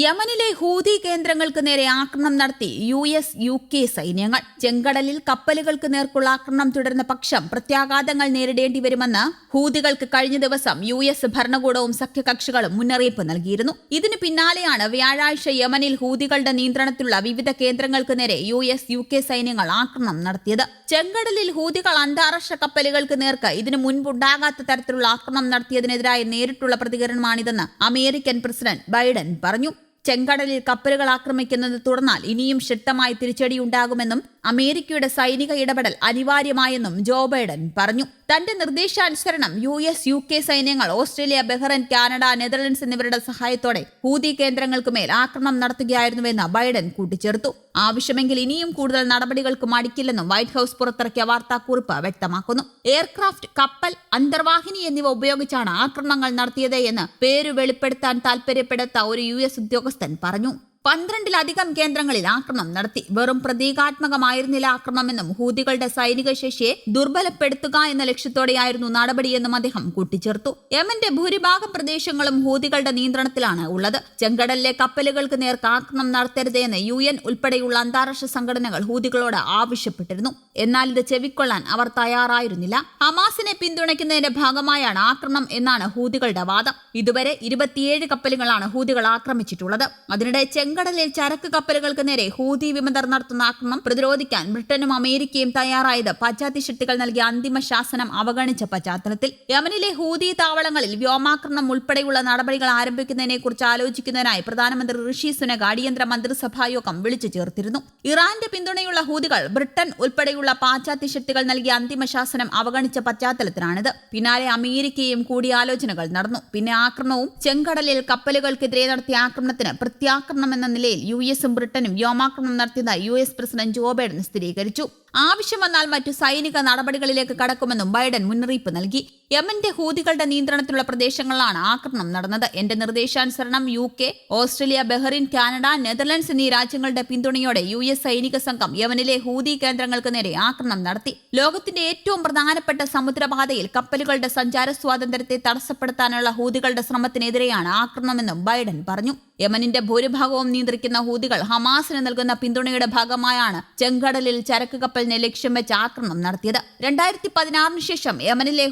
യമനിലെ ഹൂതി കേന്ദ്രങ്ങൾക്ക് നേരെ ആക്രമണം നടത്തി യു എസ് യു കെ സൈന്യങ്ങൾ. ചെങ്കടലിൽ കപ്പലുകൾക്ക് നേർക്കുള്ള ആക്രമണം തുടരുന്ന പക്ഷം പ്രത്യാഘാതങ്ങൾ നേരിടേണ്ടി വരുമെന്ന് ഹൂതികൾക്ക് കഴിഞ്ഞ ദിവസം യു എസ് ഭരണകൂടവും സഖ്യകക്ഷികളും മുന്നറിയിപ്പ് നൽകിയിരുന്നു. ഇതിന് പിന്നാലെയാണ് വ്യാഴാഴ്ച യമനിൽ ഹൂതികളുടെ നിയന്ത്രണത്തിലുള്ള വിവിധ കേന്ദ്രങ്ങൾക്ക് നേരെ യു എസ് യു കെ സൈന്യങ്ങൾ ആക്രമണം നടത്തിയത്. ചെങ്കടലിൽ ഹൂതികൾ അന്താരാഷ്ട്ര കപ്പലുകൾക്ക് നേർക്ക് ഇതിനു മുൻപുണ്ടാകാത്ത തരത്തിലുള്ള ആക്രമണം നടത്തിയതിനെതിരായ നേരിട്ടുള്ള പ്രതികരണമാണിതെന്ന് അമേരിക്കൻ പ്രസിഡന്റ് ബൈഡൻ പറഞ്ഞു. ചെങ്കടലിൽ കപ്പലുകൾ ആക്രമിക്കുന്നത് തുടർന്നാൽ ഇനിയും ശക്തമായ തിരിച്ചടി ഉണ്ടാകുമെന്നും അമേരിക്കയുടെ സൈനിക ഇടപെടൽ അനിവാര്യമായെന്നും ജോ ബൈഡൻ പറഞ്ഞു. തന്റെ നിർദ്ദേശാനുസരണം യു എസ് യു കെ സൈന്യങ്ങൾ ഓസ്ട്രേലിയ ബഹ്റൈൻ കാനഡ നെതർലൻഡ്സ് എന്നിവരുടെ സഹായത്തോടെ ഹൂതി കേന്ദ്രങ്ങൾക്കുമേൽ ആക്രമണം നടത്തുകയായിരുന്നുവെന്ന് ബൈഡൻ കൂട്ടിച്ചേർത്തു. ആവശ്യമെങ്കിൽ ഇനിയും കൂടുതൽ നടപടികൾക്ക് മടിക്കില്ലെന്നും വൈറ്റ് ഹൌസ് പുറത്തിറക്കിയ വാർത്താക്കുറിപ്പ് വ്യക്തമാക്കുന്നു. എയർക്രാഫ്റ്റ് കപ്പൽ അന്തർവാഹിനി എന്നിവ ഉപയോഗിച്ചാണ് ആക്രമണങ്ങൾ നടത്തിയത് എന്ന് പേര് വെളിപ്പെടുത്താൻ താൽപര്യപ്പെടുത്ത ഒരു യു എസ് ഉദ്യോഗസ്ഥൻ പറഞ്ഞു പന്ത്രണ്ടിലധികം കേന്ദ്രങ്ങളിൽ ആക്രമണം നടത്തി. വെറും പ്രതീകാത്മകമായിരുന്നില്ല ആക്രമണമെന്നും ഹൂതികളുടെ സൈനിക ശേഷിയെ ദുർബലപ്പെടുത്തുക എന്ന ലക്ഷ്യത്തോടെയായിരുന്നു നടപടിയെന്നും അദ്ദേഹം കൂട്ടിച്ചേർത്തു. യമന്റെ ഭൂരിഭാഗം പ്രദേശങ്ങളും ഹൂതികളുടെ നിയന്ത്രണത്തിലാണ് ഉള്ളത്. ചെങ്കടലിലെ കപ്പലുകൾക്ക് നേർക്ക് ആക്രമണം നടത്തരുതെന്ന് യു എൻ ഉൾപ്പെടെയുള്ള അന്താരാഷ്ട്ര സംഘടനകൾ ഹൂതികളോട് ആവശ്യപ്പെട്ടിരുന്നു. എന്നാൽ ഇത് ചെവിക്കൊള്ളാൻ അവർ തയ്യാറായിരുന്നില്ല. ഹമാസിനെ പിന്തുണയ്ക്കുന്നതിന്റെ ഭാഗമായാണ് ആക്രമണം എന്നാണ് ഹൂതികളുടെ വാദം. ഇതുവരെ ഇരുപത്തിയേഴ് കപ്പലുകളാണ് ഹൂതികൾ ആക്രമിച്ചിട്ടുള്ളത്. അതിനിടെ ചെങ്കടലിൽ ചരക്ക് കപ്പലുകൾക്ക് നേരെ ഹൂതി വിമതർ നടത്തുന്ന ആക്രമണം പ്രതിരോധിക്കാൻ ബ്രിട്ടനും അമേരിക്കയും തയ്യാറായത് പശ്ചാത്തി ശക്തികൾ നൽകിയ അന്തിമ ശാസനം അവഗണിച്ച പശ്ചാത്തലത്തിൽ. യമനിലെ ഹൂതി താവളങ്ങളിൽ വ്യോമാക്രമണം ഉൾപ്പെടെയുള്ള നടപടികൾ ആരംഭിക്കുന്നതിനെ കുറിച്ച് ആലോചിക്കുന്നതിനായി പ്രധാനമന്ത്രി ഋഷി സുനക് അടിയന്തര മന്ത്രിസഭാ യോഗം വിളിച്ചു ചേർത്തിരുന്നു. ഇറാന്റെ പിന്തുണയുള്ള ഹൂതികൾ ബ്രിട്ടൻ ഉൾപ്പെടെയുള്ള പാശ്ചാത്യ ശക്തികൾ നൽകിയ അന്തിമ ശാസനം അവഗണിച്ച പശ്ചാത്തലത്തിലാണിത്. പിന്നാലെ അമേരിക്കയും കൂടിയാലോചനകൾ നടന്നു. പിന്നെ ആക്രമണവും ചെങ്കടലിൽ കപ്പലുകൾക്കെതിരെ നടത്തിയ ആക്രമണത്തിന് പ്രത്യാക്രമണം എന്ന നിലയിൽ യു എസും ബ്രിട്ടനും വ്യോമാക്രമണം നടത്തിയതായി U S president Joe Biden സ്ഥിരീകരിച്ചു. ആവശ്യം വന്നാൽ മറ്റു സൈനിക നടപടികളിലേക്ക് കടക്കുമെന്നും ബൈഡൻ മുന്നറിയിപ്പ് നൽകി. യമന്റെ ഹൂതികളുടെ നിയന്ത്രണത്തിലുള്ള പ്രദേശങ്ങളിലാണ് ആക്രമണം നടന്നത്. എന്റെ നിർദ്ദേശാനുസരണം U K Australia Bahrain Canada Netherlands എന്നീ രാജ്യങ്ങളുടെ പിന്തുണയോടെ യു എസ് സൈനിക സംഘം യമനിലെ ഹൂതി കേന്ദ്രങ്ങൾക്ക് നേരെ ആക്രമണം നടത്തി. ലോകത്തിന്റെ ഏറ്റവും പ്രധാനപ്പെട്ട സമുദ്രപാതയിൽ കപ്പലുകളുടെ സഞ്ചാര സ്വാതന്ത്ര്യത്തെ തടസ്സപ്പെടുത്താനുള്ള ഹൂതികളുടെ ശ്രമത്തിനെതിരെയാണ് ആക്രമണമെന്നും ബൈഡൻ പറഞ്ഞു. യമനിന്റെ ഭൂരിഭാഗവും നിയന്ത്രിക്കുന്ന ഹൂതികൾ ഹമാസിന് നൽകുന്ന പിന്തുണയുടെ ഭാഗമായാണ് ചെങ്കടലിൽ ചരക്ക് കപ്പലിനെ ലക്ഷ്യം വെച്ച് ആക്രമണം നടത്തിയത്. രണ്ടായിരത്തി പതിനാറിന് ശേഷം യമനിലെ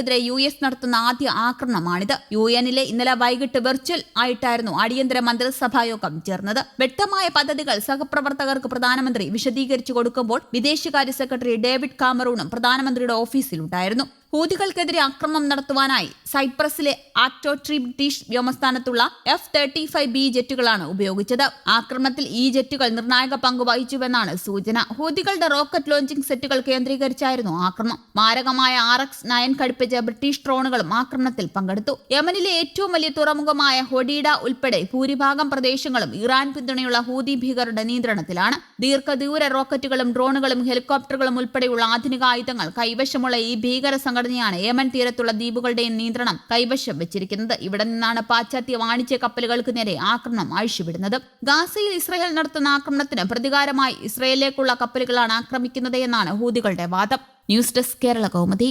ഹൂതികൾക്കെതിരെ യു എസ് നടത്തുന്ന ആദ്യ ആക്രമണമാണിത്. യു എനിലെ ഇന്നലെ വൈകിട്ട് വെർച്വൽ ആയിട്ടായിരുന്നു അടിയന്തര മന്ത്രിസഭായോഗം ചേർന്നത്. വ്യക്തമായ പദ്ധതികൾ സഹപ്രവർത്തകർക്ക് പ്രധാനമന്ത്രി വിശദീകരിച്ചു കൊടുക്കുമ്പോൾ വിദേശകാര്യ സെക്രട്ടറി ഡേവിഡ് കാമറൂണും പ്രധാനമന്ത്രിയുടെ ഓഫീസിലുണ്ടായിരുന്നു. ഹൂതികൾക്കെതിരെ ആക്രമണം നടത്തുവാനായി സൈപ്രസിലെ ബ്രിട്ടീഷ് വ്യോമസ്ഥാനത്തുള്ള എഫ് തേർട്ടി ഫൈവ് ബി ജെറ്റുകളാണ് ഉപയോഗിച്ചത്. ആക്രമണത്തിൽ ഈ ജെറ്റുകൾ നിർണായക പങ്ക് വഹിച്ചുവെന്നാണ് സൂചന. ഹൂതികളുടെ റോക്കറ്റ് ലോഞ്ചിംഗ് സെറ്റുകൾ കേന്ദ്രീകരിച്ചായിരുന്നു ആക്രമണം മാരകമായ ആർ എക്സ് നയൻ ഘടിപ്പിച്ച ബ്രിട്ടീഷ് ഡ്രോണുകളും ആക്രമണത്തിൽ പങ്കെടുത്തു. യമനിലെ ഏറ്റവും വലിയ തുറമുഖമായ ഹൊഡീഡ ഉൾപ്പെടെ ഭൂരിഭാഗം പ്രദേശങ്ങളും ഇറാൻ പിന്തുണയുള്ള ഹൂതി ഭീകരരുടെ നിയന്ത്രണത്തിലാണ്. ദീർഘദൂര റോക്കറ്റുകളും ഡ്രോണുകളും ഹെലികോപ്റ്ററുകളും ഉൾപ്പെടെയുള്ള ആധുനിക ആയുധങ്ങൾ കൈവശമുള്ള ഈ ഭീകര സംഘടനയാണ് യമൻ തീരത്തുള്ള ദ്വീപുകളുടെയും നിയന്ത്രണം കൈവശം വെച്ചിരിക്കുന്നത്. ഇവിടെ നിന്നാണ് പാശ്ചാത്യ വാണിജ്യ കപ്പലുകൾക്ക് നേരെ ആക്രമണം അഴിച്ചുവിടുന്നത് ഗാസയിൽ ഇസ്രായേൽ നടത്തുന്ന ആക്രമണത്തിന് പ്രതികാരമായി ഇസ്രായേലിലേക്കുള്ള കപ്പലുകളാണ് ആക്രമിക്കുന്നത് എന്നാണ് ഹൂതികളുടെ വാദം. News desk Kerala Kaumudi.